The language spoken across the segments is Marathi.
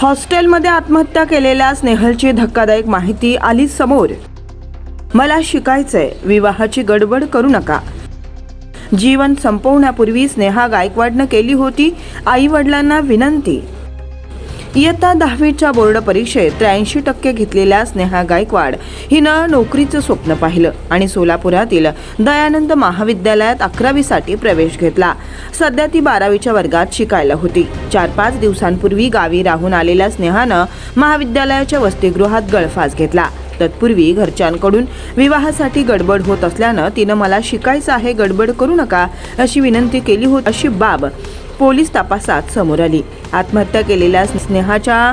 हॉस्टेलमध्ये आत्महत्या केलेल्या स्नेहलची धक्कादायक माहिती आली समोर. मला शिकायचंय विवाहाची गडबड करू नका. जीवन संपवण्यापूर्वी स्नेहा गायकवाडनं केली होती आई वडिलांना विनंती. इयत्ता दहावीच्या बोर्ड परीक्षेत त्र्याऐंशी टक्के घेतलेल्या स्नेहा गायकवाड हिनं नोकरीचं स्वप्न पाहिलं आणि सोलापुरातील दयानंद महाविद्यालयात अकरावीसाठी प्रवेश घेतला. सध्या ती बारावीच्या वर्गात शिकायला होती. चार पाच दिवसांपूर्वी गावी राहून आलेल्या स्नेहानं महाविद्यालयाच्या वसतिगृहात गळफास घेतला. तत्पूर्वी घरच्यांकडून विवाहासाठी गडबड होत असल्यानं तिनं मला शिकायचं आहे गडबड करू नका अशी विनंती केली होती. अशी बाब पोलीस तपासात समोर आली. आत्महत्या केलेल्या स्नेहाच्या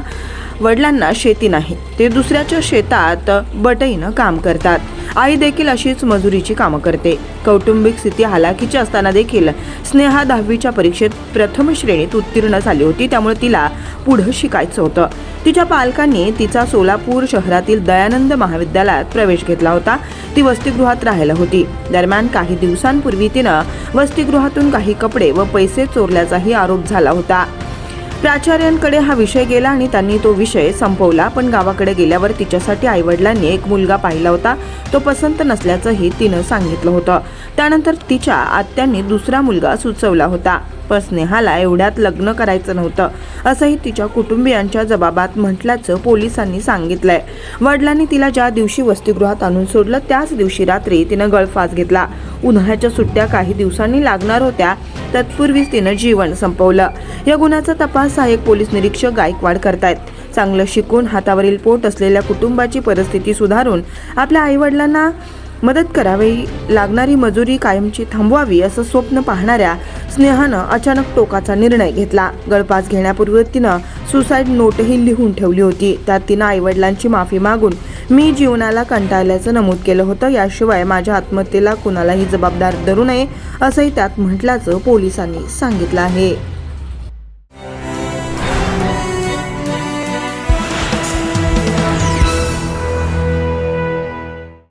वडिलांना शेती नाही ते दुसऱ्याच्या शेतात बटईनं काम करतात. आई देखील अशीच मजुरीची कामं करते. कौटुंबिक स्थिती हालाकीची असताना देखील स्नेहा दहावीच्या परीक्षेत प्रथम श्रेणीत उत्तीर्ण झाली होती त्यामुळे तिला पुढं शिकायचं होतं. तिच्या पालकांनी तिचा सोलापूर शहरातील दयानंद महाविद्यालयात प्रवेश घेतला होता. ती वसतिगृहात राहायला होती. दरम्यान काही दिवसांपूर्वी तिनं वसतिगृहातून काही कपडे व पैसे चोरल्याचाही आरोप झाला होता. प्राचार्यांकडे हा विषय गेला आणि त्यांनी तो विषय संपवला पण गावाकडे गेल्यावर तिच्यासाठी आईवडिलांनी एक मुलगा पाहिला होता. तो पसंत नसल्याचंही तिनं सांगितलं होतं. त्यानंतर तिच्या आत्यांनी दुसरा मुलगा सुचवला होता. पण स्नेहाला एवढ्यात लग्न करायचं नव्हतं. असंही तिच्या कुटुंबियांच्या जबाबात म्हटल्याचं पोलिसांनी सांगितलंय. वडिलांनी तिला ज्या दिवशी वसतिगृहात आणून सोडलं त्याच दिवशी रात्री तिनं गळफास घेतला. उन्हाळ्याच्या सुट्ट्या काही दिवसांनी लागणार होत्या. तत्पूर्वीच तिनं जीवन संपवलं. या गुन्ह्याचा तपास सहाय्यक पोलीस निरीक्षक गायकवाड करतायत. चांगलं शिकून हातावरील पोट असलेल्या कुटुंबाची परिस्थिती सुधारून आपल्या आईवडिलांना मदत करावी लागणारी मजुरी कायमची थांबवावी असं स्वप्न पाहणाऱ्या स्नेहानं अचानक टोकाचा निर्णय घेतला. गळपास घेण्यापूर्वी तिनं सुसाईड नोटही लिहून ठेवली होती. त्यात तिनं आईवडिलांची माफी मागून मी जीवनाला कंटाळल्याचं नमूद केलं होतं. याशिवाय माझ्या आत्महत्येला कुणालाही जबाबदार धरू नये असंही त्यात म्हटल्याचं पोलिसांनी सांगितलं आहे.